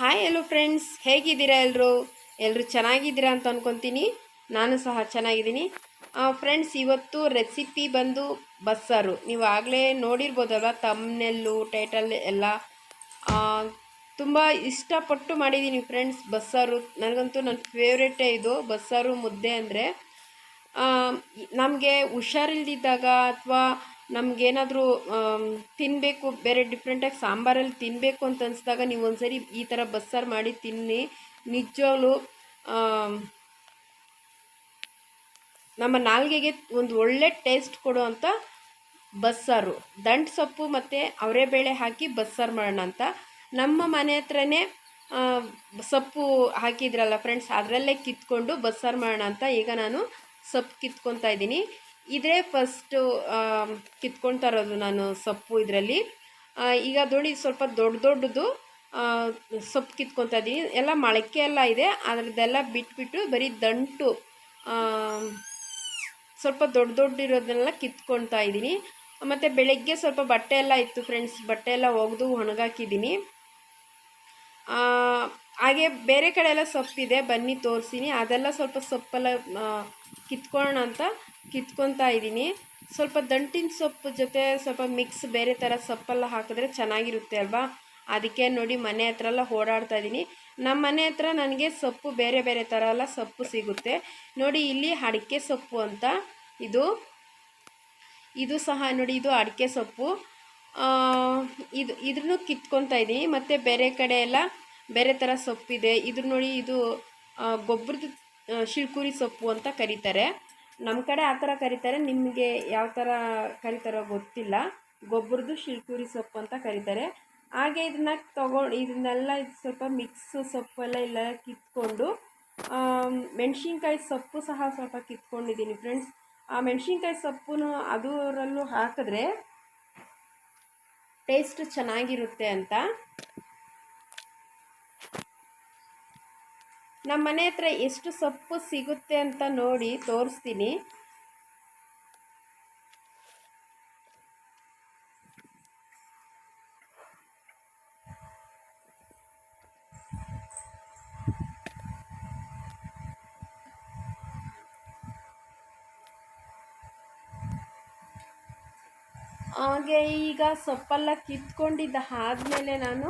Hi hello friends ಹೇಗಿದ್ದೀರಾ ಎಲ್ಲರೂ ಎಲ್ಲರೂ ಚೆನ್ನಾಗಿದ್ದೀರಾ ಅಂತ ಅಂದ್ಕೊತೀನಿ ನಾನು ಸಹ ಚೆನ್ನಾಗಿದ್ದೀನಿ. ಫ್ರೆಂಡ್ಸ್ ಇವತ್ತು ರೆಸಿಪಿ ಬಂದು ಬಸ್ಸಾರು. ನೀವು ಆಗಲೇ ನೋಡಿರ್ಬೋದಲ್ವ ತಮ್ನೆಲ್ಲು ಟೈಟಲ್ ಎಲ್ಲ. ತುಂಬ ಇಷ್ಟಪಟ್ಟು ಮಾಡಿದ್ದೀನಿ ಫ್ರೆಂಡ್ಸ್ ಬಸ್ಸಾರು. ನನಗಂತೂ ನನ್ನ ಫೇವ್ರೇಟೇ ಇದು, ಬಸ್ಸಾರು ಮುದ್ದೆ ಅಂದರೆ. ನಮಗೆ ಹುಷಾರಿಲ್ದಿದ್ದಾಗ ಅಥವಾ ನಮಗೇನಾದರೂ ತಿನ್ನಬೇಕು ಬೇರೆ ಡಿಫ್ರೆಂಟಾಗಿ ಸಾಂಬಾರಲ್ಲಿ ತಿನ್ನಬೇಕು ಅಂತ ಅನಿಸಿದಾಗ ನೀವು ಒಂದ್ಸರಿ ಈ ಥರ ಬಸ್ಸಾರು ಮಾಡಿ ತಿನ್ನಿ. ನಿಜವಾಗ್ಲೂ ನಮ್ಮ ನಾಲ್ಗೆಗೆ ಒಂದು ಒಳ್ಳೆ ಟೇಸ್ಟ್ ಕೊಡುವಂಥ ಬಸ್ಸಾರು. ದಂಟು ಸೊಪ್ಪು ಮತ್ತು ಅವರೆಬೇಳೆ ಹಾಕಿ ಬಸ್ಸಾರು ಮಾಡೋಣ ಅಂತ. ನಮ್ಮ ಮನೆ ಹತ್ರನೇ ಸೊಪ್ಪು ಹಾಕಿದ್ರಲ್ಲ ಫ್ರೆಂಡ್ಸ್ ಅದರಲ್ಲೇ ಕಿತ್ಕೊಂಡು ಬಸ್ಸಾರು ಮಾಡೋಣ ಅಂತ ಈಗ ನಾನು ಸೊಪ್ಪು ಕಿತ್ಕೊತಾ ಇದ್ದೀನಿ. ಇದೇ ಫಸ್ಟು ಕಿತ್ಕೊಳ್ತಾ ಇರೋದು ನಾನು ಸೊಪ್ಪು ಇದರಲ್ಲಿ. ಈಗ ನೋಡಿ ಸ್ವಲ್ಪ ದೊಡ್ಡ ದೊಡ್ಡದು ಸೊಪ್ಪು ಕಿತ್ಕೊತಾ ಇದ್ದೀನಿ. ಎಲ್ಲ ಮೊಳಕೆ ಎಲ್ಲ ಇದೆ, ಅದರದ್ದೆಲ್ಲ ಬಿಟ್ಬಿಟ್ಟು ಬರೀ ದಂಟು ಸ್ವಲ್ಪ ದೊಡ್ಡ ದೊಡ್ಡಿರೋದನ್ನೆಲ್ಲ ಕಿತ್ಕೊಳ್ತಾ ಇದ್ದೀನಿ. ಮತ್ತು ಬೆಳಗ್ಗೆ ಸ್ವಲ್ಪ ಬಟ್ಟೆ ಎಲ್ಲ ಇತ್ತು ಫ್ರೆಂಡ್ಸ್ ಬಟ್ಟೆ ಎಲ್ಲ ಒಗೆದು ಒಣಗಾಕಿದ್ದೀನಿ. ಹಾಗೆ ಬೇರೆ ಕಡೆ ಎಲ್ಲ ಸೊಪ್ಪಿದೆ, ಬನ್ನಿ ತೋರಿಸ್ತೀನಿ ಅದೆಲ್ಲ ಸ್ವಲ್ಪ ಸೊಪ್ಪೆಲ್ಲ ಕಿತ್ಕೊಳ್ಳೋಣ ಅಂತ ಕಿತ್ಕೊತಾ ಇದ್ದೀನಿ. ಸ್ವಲ್ಪ ದಂಟಿನ ಸೊಪ್ಪು ಜೊತೆ ಸ್ವಲ್ಪ ಮಿಕ್ಸ್ ಬೇರೆ ಥರ ಸೊಪ್ಪೆಲ್ಲ ಹಾಕಿದ್ರೆ ಚೆನ್ನಾಗಿರುತ್ತೆ ಅಲ್ವಾ? ಅದಕ್ಕೆ ನೋಡಿ ಮನೆ ಹತ್ರ ಎಲ್ಲ ಓಡಾಡ್ತಾ ಇದ್ದೀನಿ. ನಮ್ಮ ಮನೆ ಹತ್ರ ನನಗೆ ಸೊಪ್ಪು ಬೇರೆ ಬೇರೆ ಥರ ಎಲ್ಲ ಸೊಪ್ಪು ಸಿಗುತ್ತೆ. ನೋಡಿ, ಇಲ್ಲಿ ಅಡಿಕೆ ಸೊಪ್ಪು ಅಂತ ಇದು. ಇದು ಸಹ ನೋಡಿ, ಇದು ಅಡಿಕೆ ಸೊಪ್ಪು. ಇದು ಇದ್ರೂ ಕಿತ್ಕೊತಾ ಇದ್ದೀನಿ. ಮತ್ತು ಬೇರೆ ಕಡೆ ಎಲ್ಲ ಬೇರೆ ಥರ ಸೊಪ್ಪಿದೆ. ಇದ್ರ ನೋಡಿ ಇದು ಗೊಬ್ಬರದ ಶಿಳ್ಕುರಿ ಸೊಪ್ಪು ಅಂತ ಕರೀತಾರೆ. ನಮ್ಮ ಕಡೆ ಆ ಥರ ಕರೀತಾರೆ. ನಿಮಗೆ ಯಾವ ಥರ ಕರೀತಾರೋ ಗೊತ್ತಿಲ್ಲ. ಗೊಬ್ಬರದ್ದು ಶಿಳ್ಕುರಿ ಸೊಪ್ಪು ಅಂತ ಕರೀತಾರೆ. ಹಾಗೆ ಇದನ್ನ ತಗೊಂಡು ಇದನ್ನೆಲ್ಲ ಸ್ವಲ್ಪ ಮಿಕ್ಸ್ ಸೊಪ್ಪೆಲ್ಲ ಇಲ್ಲ, ಕಿತ್ಕೊಂಡು ಮೆಣಸಿನ್ಕಾಯಿ ಸೊಪ್ಪು ಸಹ ಸ್ವಲ್ಪ ಕಿತ್ಕೊಂಡಿದ್ದೀನಿ ಫ್ರೆಂಡ್ಸ್ ಆ ಮೆಣಸಿನ್ಕಾಯಿ ಸೊಪ್ಪು ಅದರಲ್ಲೂ ಹಾಕಿದ್ರೆ ಟೇಸ್ಟ್ ಚೆನ್ನಾಗಿರುತ್ತೆ ಅಂತ. ನಮ್ಮ ಮನೆ ಹತ್ರ ಎಷ್ಟು ಸೊಪ್ಪು ಸಿಗುತ್ತೆ ಅಂತ ನೋಡಿ ತೋರಿಸ್ತೀನಿ. ಹಾಗೆ ಈಗ ಸೊಪ್ಪೆಲ್ಲ ಕಿತ್ಕೊಂಡಿದ್ದ ಆದಮೇಲೆ ನಾನು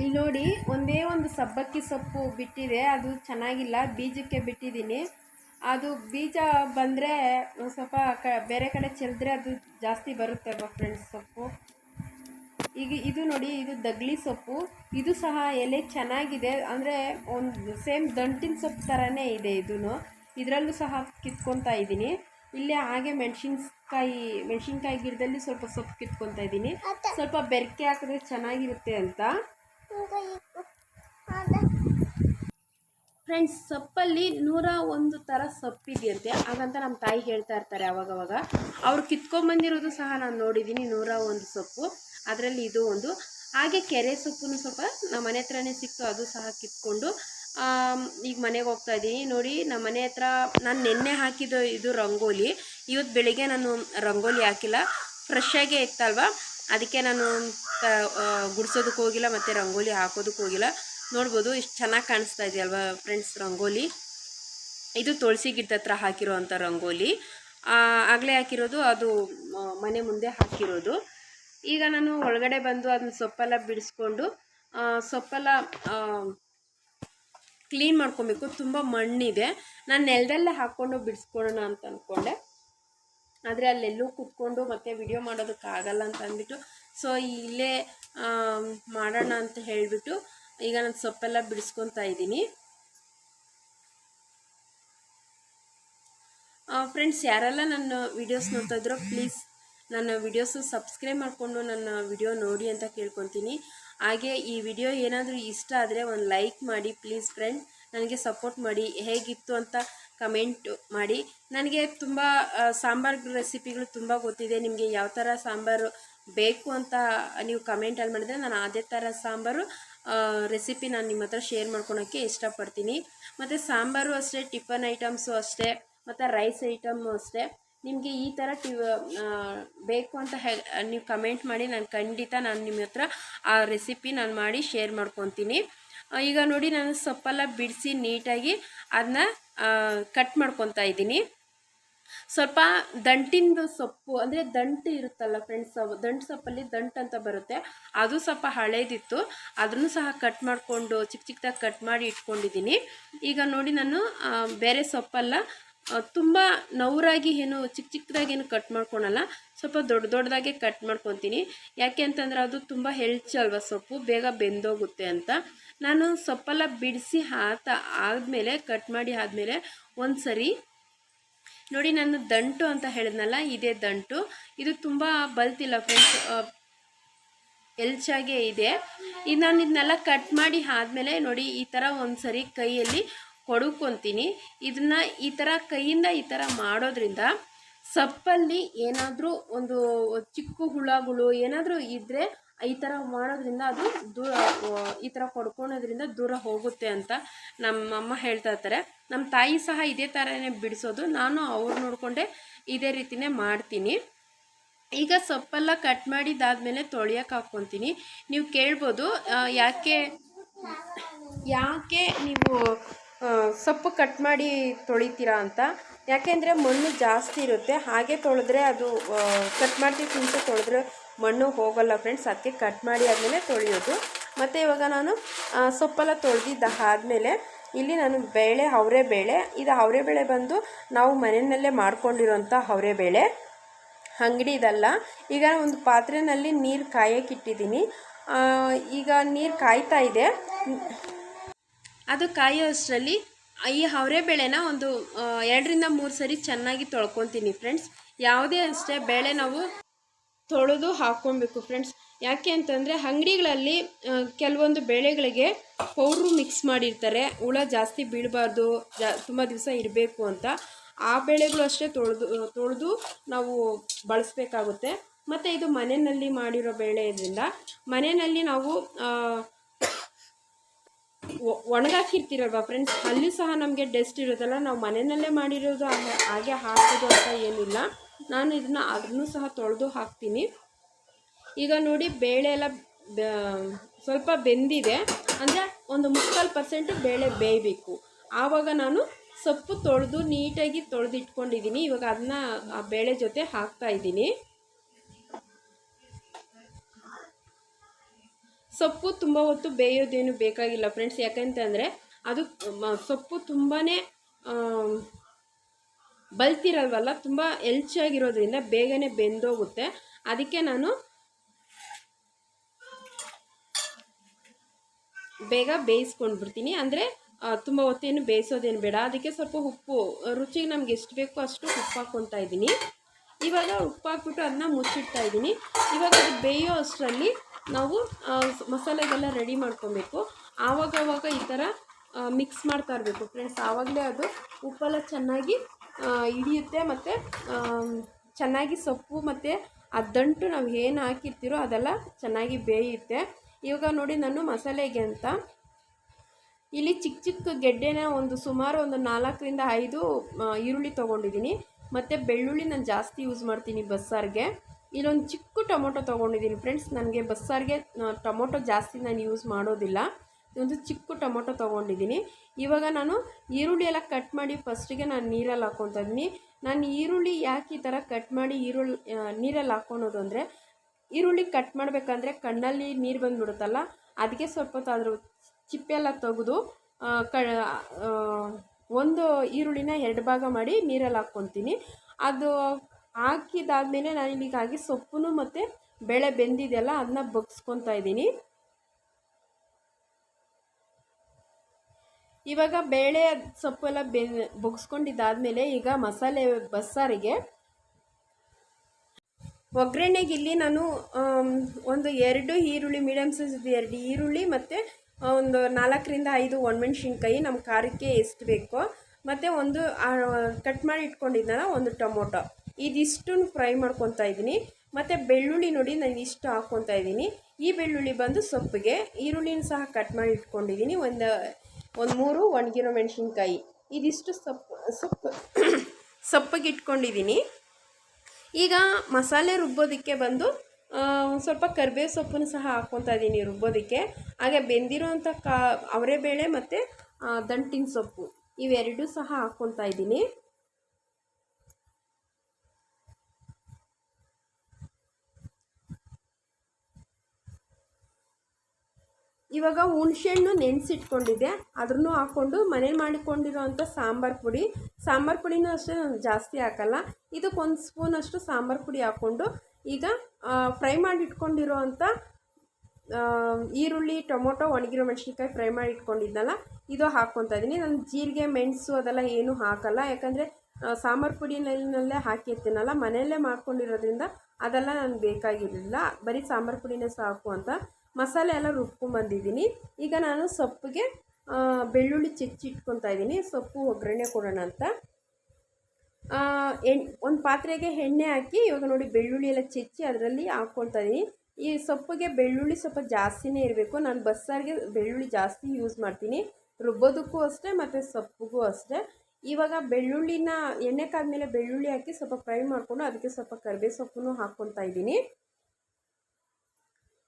ಇಲ್ಲಿ ನೋಡಿ, ಒಂದೇ ಒಂದು ಸಬ್ಬಕ್ಕಿ ಸೊಪ್ಪು ಬಿಟ್ಟಿದೆ. ಅದು ಚೆನ್ನಾಗಿಲ್ಲ. ಬೀಜಕ್ಕೆ ಬಿಟ್ಟಿದ್ದೀನಿ. ಅದು ಬೀಜ ಬಂದರೆ ಸ್ವಲ್ಪ ಕ, ಬೇರೆ ಕಡೆ ಚೆಲ್ಲಿದ್ರೆ ಅದು ಜಾಸ್ತಿ ಬರುತ್ತೆ ಅಲ್ವಾ ಫ್ರೆಂಡ್ಸ್ ಸೊಪ್ಪು. ಈಗ ಇದು ನೋಡಿ, ಇದು ದಗ್ಲಿ ಸೊಪ್ಪು. ಇದು ಸಹ ಎಲೆ ಚೆನ್ನಾಗಿದೆ. ಅಂದರೆ ಒಂದು ಸೇಮ್ ದಂಟಿನ ಸೊಪ್ಪು ಥರನೇ ಇದೆ ಇದೂ ಇದರಲ್ಲೂ ಸಹ ಕಿತ್ಕೊತಾ ಇದ್ದೀನಿ. ಇಲ್ಲೇ ಹಾಗೆ ಮೆಣಸಿನ್ಕಾಯಿ ಮೆಣಸಿನ್ಕಾಯಿ ಗಿಡದಲ್ಲಿ ಸ್ವಲ್ಪ ಸೊಪ್ಪು ಕಿತ್ಕೊತಾ ಇದ್ದೀನಿ. ಸ್ವಲ್ಪ ಬೆರಕೆ ಹಾಕಿದ್ರೆ ಚೆನ್ನಾಗಿರುತ್ತೆ ಅಂತ. ಫ್ರೆಂಡ್ಸ್ ಸೊಪ್ಪಲ್ಲಿ ನೂರ ಒಂದು ಥರ ಸೊಪ್ಪಿದೆಯಂತೆ ಹಾಗಂತ ನಮ್ಮ ತಾಯಿ ಹೇಳ್ತಾ ಇರ್ತಾರೆ ಅವಾಗವಾಗ. ಅವ್ರು ಕಿತ್ಕೊಂಡ್ಬಂದಿರೋದು ಸಹ ನಾನು ನೋಡಿದ್ದೀನಿ ನೂರ ಒಂದು ಸೊಪ್ಪು. ಅದರಲ್ಲಿ ಇದು ಒಂದು. ಹಾಗೆ ಕೆರೆ ಸೊಪ್ಪು ಸ್ವಲ್ಪ ನಮ್ಮ ಮನೆ ಹತ್ರನೇ ಸಿಕ್ತು, ಅದು ಸಹ ಕಿತ್ಕೊಂಡು. ಈಗ ಮನೆಗೆ ಹೋಗ್ತಾ ಇದ್ದೀನಿ ನೋಡಿ ನಮ್ಮ ಮನೆ ಹತ್ರ ನಾನು ನೆನ್ನೆ ಹಾಕಿದ್ದು ಇದು ರಂಗೋಲಿ. ಇವತ್ತು ಬೆಳಿಗ್ಗೆ ನಾನು ರಂಗೋಲಿ ಹಾಕಿಲ್ಲ. ಫ್ರೆಶ್ ಆಗೇ ಇತ್ತಲ್ವ? ಅದಕ್ಕೆ ನಾನು ಗುಡ್ಸೋದಕ್ಕೆ ಹೋಗಿಲ್ಲ, ಮತ್ತು ರಂಗೋಲಿ ಹಾಕೋದಕ್ಕೆ ಹೋಗಿಲ್ಲ. ನೋಡ್ಬೋದು, ಇಷ್ಟು ಚೆನ್ನಾಗಿ ಕಾಣಿಸ್ತಾ ಇದೆಯಲ್ವಾ ಫ್ರೆಂಡ್ಸ್ ರಂಗೋಲಿ? ಇದು ತುಳಸಿ ಗಿಡದ ಹತ್ರ ಹಾಕಿರೋ ಅಂಥ ರಂಗೋಲಿ ಆಗಲೇ ಹಾಕಿರೋದು, ಅದು ಮನೆ ಮುಂದೆ ಹಾಕಿರೋದು. ಈಗ ನಾನು ಒಳಗಡೆ ಬಂದು ಅದನ್ನ ಸೊಪ್ಪೆಲ್ಲ ಬಿಡಿಸ್ಕೊಂಡು ಸೊಪ್ಪೆಲ್ಲ ಕ್ಲೀನ್ ಮಾಡ್ಕೊಬೇಕು. ತುಂಬ ಮಣ್ಣಿದೆ. ನಾನು ನೆಲದಲ್ಲೇ ಹಾಕ್ಕೊಂಡು ಬಿಡಿಸ್ಕೊಳ್ಳೋಣ ಅಂತ ಅಂದ್ಕೊಂಡೆ ಆದರೆ ಅಲ್ಲೆಲ್ಲೂ ಕುತ್ಕೊಂಡು ಮತ್ತೆ ವಿಡಿಯೋ ಮಾಡೋದಕ್ಕಾಗಲ್ಲ ಅಂತ ಅಂದ್ಬಿಟ್ಟು ಸೊ ಇಲ್ಲೇ ಮಾಡೋಣ ಅಂತ ಹೇಳಿಬಿಟ್ಟು ಈಗ ನಾನು ಸೊಪ್ಪೆಲ್ಲ ಬಿಡಿಸ್ಕೊತಾ ಇದ್ದೀನಿ. ಫ್ರೆಂಡ್ಸ್ ಯಾರೆಲ್ಲ ನನ್ನ ವಿಡಿಯೋಸ್ ನೋಡ್ತಾ ಇದ್ರೋ ಪ್ಲೀಸ್ ನನ್ನ ವಿಡಿಯೋಸು ಸಬ್ಸ್ಕ್ರೈಬ್ ಮಾಡಿಕೊಂಡು ನನ್ನ ವಿಡಿಯೋ ನೋಡಿ ಅಂತ ಕೇಳ್ಕೊತೀನಿ. ಹಾಗೆ ಈ ವಿಡಿಯೋ ಏನಾದರೂ ಇಷ್ಟ ಆದರೆ ಒಂದು ಲೈಕ್ ಮಾಡಿ ಪ್ಲೀಸ್ ಫ್ರೆಂಡ್ ನನಗೆ ಸಪೋರ್ಟ್ ಮಾಡಿ. ಹೇಗಿತ್ತು ಅಂತ ಕಮೆಂಟ್ ಮಾಡಿ. ನನಗೆ ತುಂಬ ಸಾಂಬಾರು ರೆಸಿಪಿಗಳು ತುಂಬ ಗೊತ್ತಿದೆ. ನಿಮಗೆ ಯಾವ ಥರ ಸಾಂಬಾರು ಬೇಕು ಅಂತ ನೀವು ಕಮೆಂಟಲ್ಲಿ ಮಾಡಿದರೆ ನಾನು ಅದೇ ಥರ ಸಾಂಬಾರು ರೆಸಿಪಿ ನಾನು ನಿಮ್ಮ ಹತ್ರ ಶೇರ್ ಮಾಡ್ಕೊಳೋಕ್ಕೆ ಇಷ್ಟಪಡ್ತೀನಿ. ಮತ್ತು ಸಾಂಬಾರು ಅಷ್ಟೇ, ಟಿಫನ್ ಐಟಮ್ಸು ಅಷ್ಟೇ, ಮತ್ತು ರೈಸ್ ಐಟಮ್ಮು ಅಷ್ಟೇ. ನಿಮಗೆ ಈ ಥರ ಟಿ ಬೇಕು ಅಂತ ಹೇ, ನೀವು ಕಮೆಂಟ್ ಮಾಡಿ ನಾನು ಖಂಡಿತ ನಾನು ನಿಮ್ಮ ಹತ್ರ ಆ ರೆಸಿಪಿ ನಾನು ಮಾಡಿ ಶೇರ್ ಮಾಡ್ಕೊತೀನಿ. ಈಗ ನೋಡಿ, ನಾನು ಸೊಪ್ಪೆಲ್ಲ ಬಿಡಿಸಿ ನೀಟಾಗಿ ಅದನ್ನ ಕಟ್ ಮಾಡ್ಕೊತಾ ಇದ್ದೀನಿ. ಸ್ವಲ್ಪ ದಂಟಿಂದು ಸೊಪ್ಪು, ಅಂದರೆ ದಂಟು ಇರುತ್ತಲ್ಲ ಫ್ರೆಂಡ್ಸ್ ದಂಟು ಸೊಪ್ಪಲ್ಲಿ ದಂಟು ಅಂತ ಬರುತ್ತೆ. ಅದು ಸ್ವಲ್ಪ ಹಳೇದಿತ್ತು. ಅದನ್ನು ಸಹ ಕಟ್ ಮಾಡಿಕೊಂಡು ಚಿಕ್ಕ ಚಿಕ್ಕದಾಗಿ ಕಟ್ ಮಾಡಿ ಇಟ್ಕೊಂಡಿದ್ದೀನಿ. ಈಗ ನೋಡಿ ನಾನು ಬೇರೆ ಸೊಪ್ಪೆಲ್ಲ ತುಂಬ ನೌರಾಗಿ ಏನು ಚಿಕ್ಕ ಚಿಕ್ಕದಾಗಿ ಏನು ಕಟ್ ಮಾಡ್ಕೊಳಲ್ಲ. ಸ್ವಲ್ಪ ದೊಡ್ಡ ದೊಡ್ಡದಾಗೆ ಕಟ್ ಮಾಡ್ಕೊತೀನಿ. ಯಾಕೆ ಅಂತಂದರೆ ಅದು ತುಂಬ ಹೆಲ್ಚ್ ಅಲ್ವಾ ಸೊಪ್ಪು? ಬೇಗ ಬೆಂದೋಗುತ್ತೆ ಅಂತ. ನಾನು ಸೊಪ್ಪೆಲ್ಲ ಬಿಡಿಸಿ ಹಾತ ಆದಮೇಲೆ ಕಟ್ ಮಾಡಿ ಆದಮೇಲೆ ಒಂದು ಸರಿ ನೋಡಿ ನಾನು ದಂಟು ಅಂತ ಹೇಳಿದ್ನಲ್ಲ, ಇದೇ ದಂಟು. ಇದು ತುಂಬ ಬಲ್ತಿಲ್ಲ ಫ್ರೆಂಡ್ಸ್ ಎಲ್ಚಾಗೆ ಇದೆ. ಇದು ನಾನು ಇದನ್ನೆಲ್ಲ ಕಟ್ ಮಾಡಿ ಆದಮೇಲೆ ನೋಡಿ ಈ ಥರ ಒಂದು ಸರಿ ಕೈಯಲ್ಲಿ ಕೊಡುಕೊಂತೀನಿ. ಇದನ್ನು ಈ ಥರ ಕೈಯಿಂದ ಈ ಥರ ಮಾಡೋದ್ರಿಂದ ಸಪ್ಪಲ್ಲಿ ಏನಾದರೂ ಒಂದು ಚಿಕ್ಕ ಹುಳಗಳು ಏನಾದರೂ ಇದ್ದರೆ ಈ ಥರ ಮಾಡೋದ್ರಿಂದ ಅದು ದೂರ ಈ ಥರ ಕೊಡ್ಕೊಳೋದ್ರಿಂದ ದೂರ ಹೋಗುತ್ತೆ ಅಂತ ನಮ್ಮಮ್ಮ ಹೇಳ್ತಾ ಇರ್ತಾರೆ. ನಮ್ಮ ತಾಯಿ ಸಹ ಇದೇ ಥರನೇ ಬಿಡಿಸೋದು. ನಾನು ಅವ್ರು ನೋಡಿಕೊಂಡೆ ಇದೇ ರೀತಿನೇ ಮಾಡ್ತೀನಿ. ಈಗ ಸೊಪ್ಪೆಲ್ಲ ಕಟ್ ಮಾಡಿದ್ದಾದಮೇಲೆ ತೊಳೆಯೋಕೆ ಹಾಕ್ಕೊತೀನಿ ನೀವು ಕೇಳ್ಬೋದು ಯಾಕೆ ಯಾಕೆ ನೀವು ಸೊಪ್ಪು ಕಟ್ ಮಾಡಿ ತೊಳಿತೀರಾ ಅಂತ. ಯಾಕೆಂದರೆ ಮಣ್ಣು ಜಾಸ್ತಿ ಇರುತ್ತೆ. ಹಾಗೆ ತೊಳೆದ್ರೆ ಅದು ಕಟ್ ಮಾಡ್ತೀವಿ ಮುಂಚೆ ತೊಳೆದ್ರೆ ಮಣ್ಣು ಹೋಗಲ್ಲ ಫ್ರೆಂಡ್ಸ್ ಅದಕ್ಕೆ ಕಟ್ ಮಾಡಿ ಆದಮೇಲೆ ತೊಳೆಯೋದು. ಮತ್ತು ಇವಾಗ ನಾನು ಸೊಪ್ಪೆಲ್ಲ ತೊಳೆದಿದ್ದ ಆದಮೇಲೆ ಇಲ್ಲಿ ನಾನು ಬೇಳೆ, ಅವರೆ ಬೇಳೆ. ಇದು ಅವರೆ ಬೇಳೆ ಬಂದು ನಾವು ಮನೆಯಲ್ಲೇ ಮಾಡ್ಕೊಂಡಿರೋಂಥ ಅವರೆ ಬೇಳೆ. ಅಂಗಡಿದಲ್ಲ ಈಗ ಒಂದು ಪಾತ್ರೆಯಲ್ಲಿ ನೀರು ಕಾಯಕ್ಕೆ ಇಟ್ಟಿದ್ದೀನಿ. ಈಗ ನೀರು ಕಾಯ್ತಾ ಇದೆ. ಅದು ಕಾಯೋ ಅಷ್ಟರಲ್ಲಿ ಈ ಅವರೆ ಬೇಳೆನ ಒಂದು ಎರಡರಿಂದ ಮೂರು ಸರಿ ಚೆನ್ನಾಗಿ ತೊಳ್ಕೊತೀನಿ ಫ್ರೆಂಡ್ಸ್ ಯಾವುದೇ ಅಷ್ಟೇ ಬೇಳೆ ನಾವು ತೊಳೆದು ಹಾಕ್ಕೊಬೇಕು ಫ್ರೆಂಡ್ಸ್ ಯಾಕೆ ಅಂತಂದರೆ ಅಂಗಡಿಗಳಲ್ಲಿ ಕೆಲವೊಂದು ಬೇಳೆಗಳಿಗೆ ಪೌಡ್ರು ಮಿಕ್ಸ್ ಮಾಡಿರ್ತಾರೆ. ಹುಳ ಜಾಸ್ತಿ ಬೀಳಬಾರ್ದು, ಜಾ, ತುಂಬ ದಿವಸ ಇರಬೇಕು ಅಂತ. ಆ ಬೇಳೆಗಳು ಅಷ್ಟೇ ತೊಳೆದು ತೊಳೆದು ನಾವು ಬಳಸಬೇಕಾಗುತ್ತೆ. ಮತ್ತು ಇದು ಮನೆಯಲ್ಲಿ ಮಾಡಿರೋ ಬೇಳೆ ಇದರಿಂದ ಮನೆಯಲ್ಲಿ ನಾವು ಒಣಗಾಕಿರ್ತೀರಲ್ವ ಫ್ರೆಂಡ್ಸ್ ಅಲ್ಲಿ ಸಹ ನಮಗೆ ಡಸ್ಟ್ ಇರೋದಲ್ಲ ನಾವು ಮನೆಯಲ್ಲೇ ಮಾಡಿರೋದು ಹಾಗೆ- ಹಾಕೋದು ಅಂತ ಏನಿಲ್ಲ. ನಾನು ಇದನ್ನು ಅದನ್ನು ಸಹ ತೊಳೆದು ಹಾಕ್ತೀನಿ. ಈಗ ನೋಡಿ ಬೇಳೆ ಎಲ್ಲ ಸ್ವಲ್ಪ ಬೆಂದಿದೆ. ಅಂದರೆ ಒಂದು ಮುಕ್ಕಾಲು ಪರ್ಸೆಂಟ್ ಬೇಳೆ ಬೇಯಬೇಕು. ಆವಾಗ ನಾನು ಸೊಪ್ಪು ತೊಳೆದು ನೀಟಾಗಿ ತೊಳೆದಿಟ್ಕೊಂಡಿದ್ದೀನಿ. ಇವಾಗ ಅದನ್ನ ಆ ಬೇಳೆ ಜೊತೆ ಹಾಕ್ತಾ ಇದ್ದೀನಿ. ಸೊಪ್ಪು ತುಂಬ ಹೊತ್ತು ಬೇಯೋದೇನು ಬೇಕಾಗಿಲ್ಲ ಫ್ರೆಂಡ್ಸ್. ಯಾಕಂತಂದರೆ ಅದು ಸೊಪ್ಪು ತುಂಬಾ ಬಲ್ತಿರಲ್ವಲ್ಲ, ತುಂಬ ಎಲ್ಚಾಗಿರೋದ್ರಿಂದ ಬೇಗನೆ ಬೆಂದೋಗುತ್ತೆ. ಅದಕ್ಕೆ ನಾನು ಬೇಗ ಬೇಯಿಸ್ಕೊಂಡು ಬಿಡ್ತೀನಿ ಅಂದರೆ ತುಂಬ ಹೊತ್ತೇನು ಬೇಯಿಸೋದೇನು ಬೇಡ. ಅದಕ್ಕೆ ಸ್ವಲ್ಪ ಉಪ್ಪು, ರುಚಿಗೆ ನಮ್ಗೆ ಎಷ್ಟು ಬೇಕೋ ಅಷ್ಟು ಉಪ್ಪು ಹಾಕ್ಕೊತಾ ಇದ್ದೀನಿ. ಇವಾಗ ಉಪ್ಪು ಹಾಕ್ಬಿಟ್ಟು ಅದನ್ನ ಮುಚ್ಚಿಡ್ತಾ ಇದ್ದೀನಿ. ಇವಾಗ ಅದು ಬೇಯೋ ಅಷ್ಟರಲ್ಲಿ ನಾವು ಮಸಾಲೆಗೆಲ್ಲ ರೆಡಿ ಮಾಡ್ಕೊಬೇಕು. ಆವಾಗವಾಗ ಆವಾಗ ಈ ಥರ ಮಿಕ್ಸ್ ಮಾಡ್ತಾ ಇರಬೇಕು. ಫ್ರೆಂಡ್ಸ್ ಆವಾಗಲೇ ಅದು ಉಪ್ಪೆಲ್ಲ ಚೆನ್ನಾಗಿ ಹಿಡಿಯುತ್ತೆ ಮತ್ತು ಚೆನ್ನಾಗಿ ಸೊಪ್ಪು ಮತ್ತು ಅದಂಟು ದಂಟು ನಾವು ಏನು ಹಾಕಿರ್ತೀರೋ ಅದೆಲ್ಲ ಚೆನ್ನಾಗಿ ಬೇಯುತ್ತೆ. ಇವಾಗ ನೋಡಿ ನಾನು ಮಸಾಲೆಗೆ ಅಂತ. ಇಲ್ಲಿ ಚಿಕ್ಕ ಚಿಕ್ಕ ಗೆಡ್ಡೆನ ಒಂದು ಸುಮಾರು ಒಂದು ನಾಲ್ಕರಿಂದ ಐದು ಈರುಳ್ಳಿ ತೊಗೊಂಡಿದ್ದೀನಿ. ಮತ್ತು ಬೆಳ್ಳುಳ್ಳಿ ನಾನು ಜಾಸ್ತಿ ಯೂಸ್ ಮಾಡ್ತೀನಿ ಬಸ್ಸಾರಿಗೆ. ಇಲ್ಲೊಂದು ಚಿಕ್ಕ ಟೊಮೊಟೊ ತೊಗೊಂಡಿದ್ದೀನಿ ಫ್ರೆಂಡ್ಸ್. ನನಗೆ ಬಸ್ಸಾರಿಗೆ ಟೊಮೊಟೊ ಜಾಸ್ತಿ ನಾನು ಯೂಸ್ ಮಾಡೋದಿಲ್ಲ. ಒಂದು ಚಿಕ್ಕ ಟೊಮೊಟೊ ತೊಗೊಂಡಿದ್ದೀನಿ. ಇವಾಗ ನಾನು ಈರುಳ್ಳಿ ಎಲ್ಲ ಕಟ್ ಮಾಡಿ ಫಸ್ಟಿಗೆ ನಾನು ನೀರಲ್ಲಿ ಹಾಕ್ಕೊತಾ ಇದ್ದೀನಿ. ನಾನು ಈರುಳ್ಳಿ ಯಾಕೆ ಈ ಥರ ಕಟ್ ಮಾಡಿ ಈರುಳ್ಳಿ ನೀರಲ್ಲಿ ಹಾಕ್ಕೊಳೋದು ಅಂದರೆ, ಈರುಳ್ಳಿ ಕಟ್ ಮಾಡಬೇಕಂದ್ರೆ ಕಣ್ಣಲ್ಲಿ ನೀರು ಬಂದುಬಿಡುತ್ತಲ್ಲ, ಅದಕ್ಕೆ ಸ್ವಲ್ಪ ಹೊತ್ತು ಅದ್ರ ಚಿಪ್ಪೆಲ್ಲ ತೆಗೆದು ಕ ಒಂದು ಈರುಳ್ಳಿನ ಎರಡು ಭಾಗ ಮಾಡಿ ನೀರಲ್ಲಿ ಹಾಕ್ಕೊತೀನಿ ಅದು ಹಾಕಿದಾದ್ಮೇಲೆ ನಾನು ಇಲ್ಲಿಗಾಗಿ ಸೊಪ್ಪು ಮತ್ತು ಬೇಳೆ ಬೆಂದಿದೆಯಲ್ಲ, ಅದನ್ನ ಬಗ್ಸ್ಕೊತಾ ಇದ್ದೀನಿ. ಇವಾಗ ಬೇಳೆ ಸೊಪ್ಪೆಲ್ಲ ಬೆ, ಬಗ್ಸ್ಕೊಂಡಿದ್ದಾದಮೇಲೆ ಈಗ ಮಸಾಲೆ ಬಸ್ಸಾರಿಗೆ ಒಗ್ಗರಣೆಗೆ ಇಲ್ಲಿ ನಾನು ಒಂದು ಎರಡು ಈರುಳ್ಳಿ ಮೀಡಿಯಮ್ ಸೈಜ್ ಎರಡು ಈರುಳ್ಳಿ ಮತ್ತು ಒಂದು ನಾಲ್ಕರಿಂದ ಐದು ಒಣಮೆಣ್ಸಿನ್ಕಾಯಿ ನಮ್ಮ ಖಾರಕ್ಕೆ ಎಷ್ಟು ಬೇಕೋ ಮತ್ತು ಒಂದು ಕಟ್ ಮಾಡಿ ಇಟ್ಕೊಂಡಿದ್ದಾನ ಒಂದು ಟೊಮೊಟೊ. ಇದಿಷ್ಟನ್ನು ಫ್ರೈ ಮಾಡ್ಕೊತಾ ಇದ್ದೀನಿ. ಮತ್ತು ಬೆಳ್ಳುಳ್ಳಿ ನೋಡಿ ನಾನು ಇಷ್ಟು ಹಾಕ್ಕೊತಾ ಇದ್ದೀನಿ. ಈ ಬೆಳ್ಳುಳ್ಳಿ ಬಂದು ಸೊಪ್ಪಿಗೆ, ಈರುಳ್ಳಿನ ಸಹ ಕಟ್ ಮಾಡಿ ಇಟ್ಕೊಂಡಿದ್ದೀನಿ. ಒಂದು ಒಂದು ಮೂರು ಒಣಗಿರೋ ಮೆಣಸಿನ್ಕಾಯಿ. ಇದಿಷ್ಟು ಸೊಪ್ಪು ಸೊಪ್ಪು, ಸೊಪ್ಪಿಗೆ ಇಟ್ಕೊಂಡಿದ್ದೀನಿ. ಈಗ ಮಸಾಲೆ ರುಬ್ಬೋದಕ್ಕೆ ಬಂದು ಸ್ವಲ್ಪ ಕರಿಬೇವು ಸೊಪ್ಪನ್ನು ಸಹ ಹಾಕ್ಕೊತಾ ಇದ್ದೀನಿ ರುಬ್ಬೋದಕ್ಕೆ. ಹಾಗೆ ಬೆಂದಿರೋಂಥ ಕಾ, ಅವರೆಬೇಳೆ ಮತ್ತು ದಂಟಿನ ಸೊಪ್ಪು ಇವೆರಡೂ ಸಹ ಹಾಕ್ಕೊತಾ ಇದ್ದೀನಿ. ಇವಾಗ ಹುಣಸೆಹಣ್ಣು ನೆನೆಸಿಟ್ಕೊಂಡಿದ್ದೆ. ಅದನ್ನು ಹಾಕ್ಕೊಂಡು ಮನೇಲಿ ಮಾಡಿಕೊಂಡಿರೋವಂಥ ಸಾಂಬಾರು ಪುಡಿ. ಸಾಂಬಾರು ಪುಡಿನೂ ಅಷ್ಟೇ ನಾನು ಜಾಸ್ತಿ ಹಾಕಲ್ಲ. ಇದಕ್ಕೆ ಒಂದು ಸ್ಪೂನಷ್ಟು ಸಾಂಬಾರು ಪುಡಿ ಹಾಕ್ಕೊಂಡು ಈಗ ಫ್ರೈ ಮಾಡಿ ಅಂಥ ಈರುಳ್ಳಿ, ಟೊಮೊಟೊ, ಒಣಗಿರೋ ಮೆಣಸಿನ್ಕಾಯಿ ಫ್ರೈ ಮಾಡಿ ಇಟ್ಕೊಂಡಿದ್ನಲ್ಲ ಇದು ಹಾಕ್ಕೊತಾ ಇದ್ದೀನಿ ನಾನು ಜೀರಿಗೆ, ಮೆಣಸು ಅದೆಲ್ಲ ಏನೂ ಹಾಕಲ್ಲ. ಯಾಕಂದರೆ ಸಾಂಬಾರು ಪುಡಿನಲ್ಲೇ ಹಾಕಿರ್ತೀನಲ್ಲ, ಮನೆಯಲ್ಲೇ ಮಾಡ್ಕೊಂಡಿರೋದ್ರಿಂದ ಅದೆಲ್ಲ ನಾನು ಬೇಕಾಗಿರಲಿಲ್ಲ. ಬರೀ ಸಾಂಬಾರು ಪುಡಿನೇ ಸಾಕು ಅಂತ ಮಸಾಲೆ ಎಲ್ಲ ರುಬ್ಕೊಂಬಂದಿದ್ದೀನಿ ಈಗ ನಾನು ಸೊಪ್ಪಿಗೆ ಬೆಳ್ಳುಳ್ಳಿ ಹೆಚ್ಚಿಟ್ಕೊತಾ ಇದ್ದೀನಿ. ಸೊಪ್ಪು ಒಗ್ಗರಣೆ ಕೊಡೋಣ ಅಂತ. ಎಣ್, ಒಂದು ಪಾತ್ರೆಗೆ ಎಣ್ಣೆ ಹಾಕಿ, ಇವಾಗ ನೋಡಿ ಬೆಳ್ಳುಳ್ಳಿ ಎಲ್ಲ ಚಚ್ಚಿ ಅದರಲ್ಲಿ ಹಾಕ್ಕೊಳ್ತಾ ಇದ್ದೀನಿ. ಈ ಸೊಪ್ಪಿಗೆ ಬೆಳ್ಳುಳ್ಳಿ ಸ್ವಲ್ಪ ಜಾಸ್ತಿನೇ ಇರಬೇಕು. ನಾನು ಬಸ್ಸಾರಿಗೆ ಬೆಳ್ಳುಳ್ಳಿ ಜಾಸ್ತಿ ಯೂಸ್ ಮಾಡ್ತೀನಿ. ರುಬ್ಬೋದಕ್ಕೂ ಅಷ್ಟೇ ಮತ್ತು ಸೊಪ್ಪಿಗೂ ಅಷ್ಟೇ. ಇವಾಗ ಬೆಳ್ಳುಳ್ಳಿನ ಎಣ್ಣೆ ಕಾದ್ಮೇಲೆ ಬೆಳ್ಳುಳ್ಳಿ ಹಾಕಿ ಸ್ವಲ್ಪ ಫ್ರೈ ಮಾಡಿಕೊಂಡು ಅದಕ್ಕೆ ಸ್ವಲ್ಪ ಕರಿಬೇವು ಸೊಪ್ಪನ್ನು ಹಾಕ್ಕೊತಾ ಇದ್ದೀನಿ.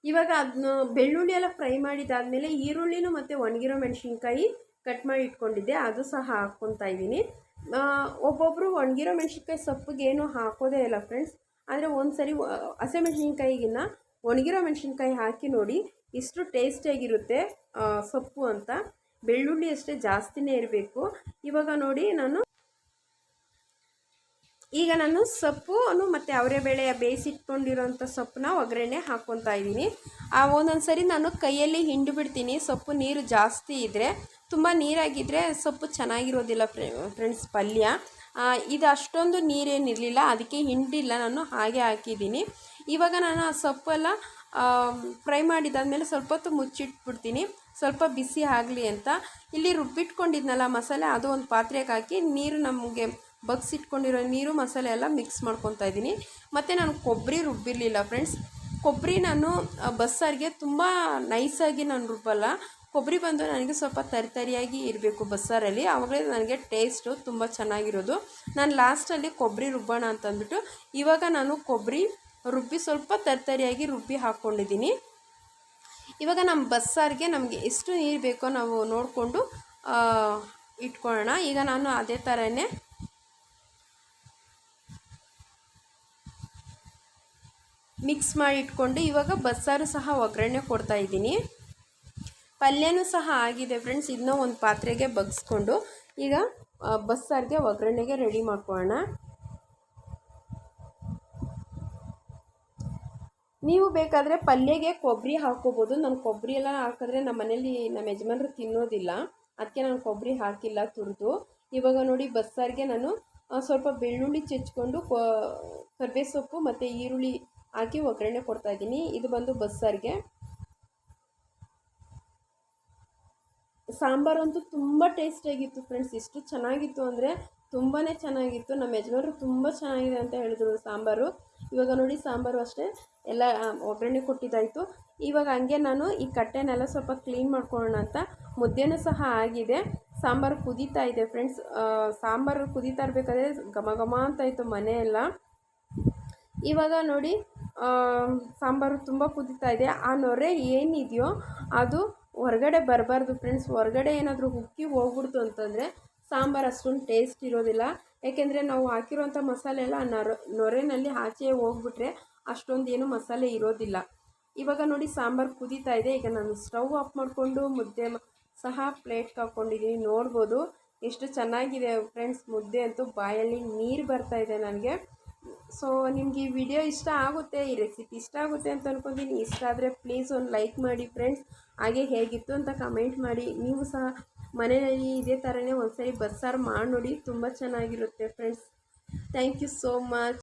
ಇವಾಗ ಅದನ್ನ ಬೆಳ್ಳುಳ್ಳಿ ಎಲ್ಲ ಫ್ರೈ ಮಾಡಿದಾದಮೇಲೆ ಈರುಳ್ಳಿನೂ ಮತ್ತು ಒಣಗಿರೋ ಮೆಣಸಿನ್ಕಾಯಿ ಕಟ್ ಮಾಡಿ ಇಟ್ಕೊಂಡಿದ್ದೆ, ಅದು ಸಹ ಹಾಕ್ಕೊತಾ ಇದ್ದೀನಿ. ಒಬ್ಬೊಬ್ಬರು ಒಣಗಿರೋ ಮೆಣಸಿನ್ಕಾಯಿ ಸೊಪ್ಪಿಗೆ ಏನು ಹಾಕೋದೇ ಇಲ್ಲ ಫ್ರೆಂಡ್ಸ್ ಆದರೆ ಒಂದು ಸರಿ ಹಸಿಮೆಣ್ಸಿನ್ಕಾಯಿಗಿನ್ನ ಒಣಗಿರೋ ಮೆಣಸಿನ್ಕಾಯಿ ಹಾಕಿ ನೋಡಿ, ಇಷ್ಟು ಟೇಸ್ಟಿಯಾಗಿರುತ್ತೆ ಸೊಪ್ಪು ಅಂತ. ಬೆಳ್ಳುಳ್ಳಿ ಅಷ್ಟೇ ಜಾಸ್ತಿನೇ ಇರಬೇಕು. ಇವಾಗ ನೋಡಿ ನಾನು ಈಗ ನಾನು ಸೊಪ್ಪು ಮತ್ತು ಅವರೆಬೇಳೆ ಬೇಯಿಸಿಟ್ಕೊಂಡಿರೋಂಥ ಸೊಪ್ಪನ್ನ ಒಗ್ಗರಣೆ ಹಾಕ್ಕೊತಾ ಇದ್ದೀನಿ. ಆ ಒಂದೊಂದು ಸರಿ ನಾನು ಕೈಯಲ್ಲಿ ಹಿಂಡು ಬಿಡ್ತೀನಿ. ಸೊಪ್ಪು ನೀರು ಜಾಸ್ತಿ ಇದ್ದರೆ ತುಂಬ ನೀರಾಗಿದ್ದರೆ ಸೊಪ್ಪು ಚೆನ್ನಾಗಿರೋದಿಲ್ಲ ಫ್ರೆಂಡ್ಸ್, ಪಲ್ಯ. ಇದು ಅಷ್ಟೊಂದು ನೀರೇನಿರಲಿಲ್ಲ. ಅದಕ್ಕೆ ಹಿಂಡಿಲ್ಲ. ನಾನು ಹಾಗೆ ಹಾಕಿದ್ದೀನಿ. ಇವಾಗ ನಾನು ಆ ಸೊಪ್ಪೆಲ್ಲ ಫ್ರೈ ಮಾಡಿದಾದ್ಮೇಲೆ ಸ್ವಲ್ಪ ಹೊತ್ತು ಮುಚ್ಚಿಟ್ಬಿಡ್ತೀನಿ. ಸ್ವಲ್ಪ ಬಿಸಿ ಆಗಲಿ ಅಂತ. ಇಲ್ಲಿ ರುಬ್ಬಿಟ್ಕೊಂಡಿದ್ನಲ್ಲ ಮಸಾಲೆ, ಅದು ಒಂದು ಪಾತ್ರೆಗೆ ಹಾಕಿ ನೀರು ನಮಗೆ ಬಗ್ಸಿಟ್ಕೊಂಡಿರೋ ನೀರು ಮಸಾಲೆ ಎಲ್ಲ ಮಿಕ್ಸ್ ಮಾಡ್ಕೊತಾ ಇದ್ದೀನಿ. ಮತ್ತು ನಾನು ಕೊಬ್ಬರಿ ರುಬ್ಬಿರಲಿಲ್ಲ ಫ್ರೆಂಡ್ಸ್ ಕೊಬ್ಬರಿ ನಾನು ಬಸ್ಸಾರಿಗೆ ತುಂಬ ನೈಸಾಗಿ ನಾನು ರುಬ್ಬಲ್ಲ. ಕೊಬ್ಬರಿ ಬಂದು ನನಗೆ ಸ್ವಲ್ಪ ತರಿತರಿಯಾಗಿ ಇರಬೇಕು ಬಸ್ಸಾರಲ್ಲಿ. ಆವಾಗಲೇ ನನಗೆ ಟೇಸ್ಟು ತುಂಬ ಚೆನ್ನಾಗಿರೋದು. ನಾನು ಲಾಸ್ಟಲ್ಲಿ ಕೊಬ್ಬರಿ ರುಬ್ಬೋಣ ಅಂತಂದ್ಬಿಟ್ಟು ಇವಾಗ ನಾನು ಕೊಬ್ಬರಿ ರುಬ್ಬಿ ಸ್ವಲ್ಪ ತರ್ತರಿಯಾಗಿ ರುಬ್ಬಿ ಹಾಕ್ಕೊಂಡಿದ್ದೀನಿ ಇವಾಗ ನಮ್ಮ ಬಸ್ಸಾರಿಗೆ ನಮಗೆ ಎಷ್ಟು ನೀರು ಬೇಕೋ ನಾವು ನೋಡಿಕೊಂಡು ಇಟ್ಕೊಳ್ಳೋಣ. ಈಗ ನಾನು ಅದೇ ಥರನೇ ಮಿಕ್ಸ್ ಮಾಡಿ ಇಟ್ಕೊಂಡು ಇವಾಗ ಬಸ್ಸಾರು ಸಹ ಒಗ್ಗರಣೆ ಕೊಡ್ತಾ ಇದ್ದೀನಿ. ಪಲ್ಯನೂ ಸಹ ಆಗಿದೆ ಫ್ರೆಂಡ್ಸ್ ಇದನ್ನ ಒಂದು ಪಾತ್ರೆಗೆ ಬಗ್ಸ್ಕೊಂಡು. ಈಗ ಬಸ್ಸಾರಿಗೆ ಒಗ್ಗರಣೆಗೆ ರೆಡಿ ಮಾಡ್ಕೊಳ್ಳೋಣ. ನೀವು ಬೇಕಾದರೆ ಪಲ್ಯಗೆ ಕೊಬ್ಬರಿ ಹಾಕೋಬೋದು ನಾನು ಕೊಬ್ಬರಿ ಎಲ್ಲ ಹಾಕಿದ್ರೆ ನಮ್ಮ ಮನೇಲಿ ನಮ್ಮ ಯಜಮಾನರು ತಿನ್ನೋದಿಲ್ಲ. ಅದಕ್ಕೆ ನಾನು ಕೊಬ್ಬರಿ ಹಾಕಿಲ್ಲ ತುರಿದು. ಇವಾಗ ನೋಡಿ ಬಸ್ಸಾರಿಗೆ ನಾನು ಸ್ವಲ್ಪ ಬೆಳ್ಳುಳ್ಳಿ ಚೆಚ್ಕೊಂಡು ಕರ್ಬೇ ಸೊಪ್ಪು ಮತ್ತು ಈರುಳ್ಳಿ ಹಾಕಿ ಒಗ್ಗರಣೆ ಕೊಡ್ತಾ ಇದ್ದೀನಿ. ಇದು ಬಂದು ಬಸ್ಸಾರಿಗೆ. ಸಾಂಬಾರು ಅಂತೂ ತುಂಬ ಟೇಸ್ಟಿಯಾಗಿತ್ತು ಫ್ರೆಂಡ್ಸ್. ಇಷ್ಟು ಚೆನ್ನಾಗಿತ್ತು ಅಂದರೆ ತುಂಬಾ ಚೆನ್ನಾಗಿತ್ತು. ನಮ್ಮ ಯಜಮಾನರು ತುಂಬ ಚೆನ್ನಾಗಿದೆ ಅಂತ ಹೇಳಿದ್ರು ಸಾಂಬಾರು. ಇವಾಗ ನೋಡಿ ಸಾಂಬಾರು ಅಷ್ಟೇ. ಎಲ್ಲ ಒಗ್ಗರಣೆ ಕೊಟ್ಟಿದ್ದಾಯಿತು. ಇವಾಗ ಹಂಗೆ ನಾನು ಈ ಕಟ್ಟೆನೆಲ್ಲ ಸ್ವಲ್ಪ ಕ್ಲೀನ್ ಮಾಡ್ಕೊಳ್ಳೋಣ ಅಂತ. ಮುದ್ದೆನೂ ಸಹ ಆಗಿದೆ. ಸಾಂಬಾರು ಕುದೀತಾ ಇದೆ ಫ್ರೆಂಡ್ಸ್. ಸಾಂಬಾರು ಕುದೀತಾ ಇರಬೇಕಾದ್ರೆ ಘಮ ಘಮ ಅಂತ ಇತ್ತು ಮನೆಯೆಲ್ಲ. ಇವಾಗ ನೋಡಿ ಸಾಂಬಾರು ತುಂಬ ಕುದೀತಾ ಇದೆ. ಆ ನೊರೆ ಏನಿದೆಯೋ ಅದು ಹೊರಗಡೆ ಬರಬಾರ್ದು ಫ್ರೆಂಡ್ಸ್ ಹೊರಗಡೆ ಏನಾದರೂ ಉಕ್ಕಿ ಹೋಗ್ಬಿಡ್ತು ಅಂತಂದರೆ ಸಾಂಬಾರು ಅಷ್ಟೊಂದು ಟೇಸ್ಟ್ ಇರೋದಿಲ್ಲ. ಏಕೆಂದರೆ ನಾವು ಹಾಕಿರೋಂಥ ಮಸಾಲೆ ಎಲ್ಲ ನೊರೆ, ನೊರೆನಲ್ಲಿ ಆಚೆ ಹೋಗ್ಬಿಟ್ರೆ ಅಷ್ಟೊಂದು ಏನು ಮಸಾಲೆ ಇರೋದಿಲ್ಲ. ಇವಾಗ ನೋಡಿ ಸಾಂಬಾರು ಕುದೀತಾ ಇದೆ. ಈಗ ನಾನು ಸ್ಟವ್ ಆಫ್ ಮಾಡಿಕೊಂಡು ಮುದ್ದೆ ಸಹ ಪ್ಲೇಟ್ಗೆ ಹಾಕ್ಕೊಂಡಿದ್ದೀನಿ ನೋಡ್ಬೋದು ಎಷ್ಟು ಚೆನ್ನಾಗಿದೆ ಫ್ರೆಂಡ್ಸ್ ಮುದ್ದೆ ಅಂತೂ ಬಾಯಲ್ಲಿ ನೀರು ಬರ್ತಾ ಇದೆ ನನಗೆ. ಸೊ ನಿಮಗೆ ಈ ವಿಡಿಯೋ ಇಷ್ಟ ಆಗುತ್ತೆ, ಈ ರೆಸಿಪಿ ಇಷ್ಟ ಆಗುತ್ತೆ ಅಂತ ಅಂದ್ಕೊತೀನಿ ಇಷ್ಟ ಆದರೆ ಪ್ಲೀಸ್ ಒಂದು ಲೈಕ್ ಮಾಡಿ ಫ್ರೆಂಡ್ಸ್ ಹಾಗೆ ಹೇಗಿತ್ತು ಅಂತ ಕಮೆಂಟ್ ಮಾಡಿ. ನೀವು ಸಹ ಮನೆಯಲ್ಲಿ ಇದೇ ಥರನೇ ಒಂದ್ಸರಿ ಬಸ್ಸಾರು ಮಾಡಿ ನೋಡಿ. ತುಂಬ ಚೆನ್ನಾಗಿರುತ್ತೆ friends thank you so much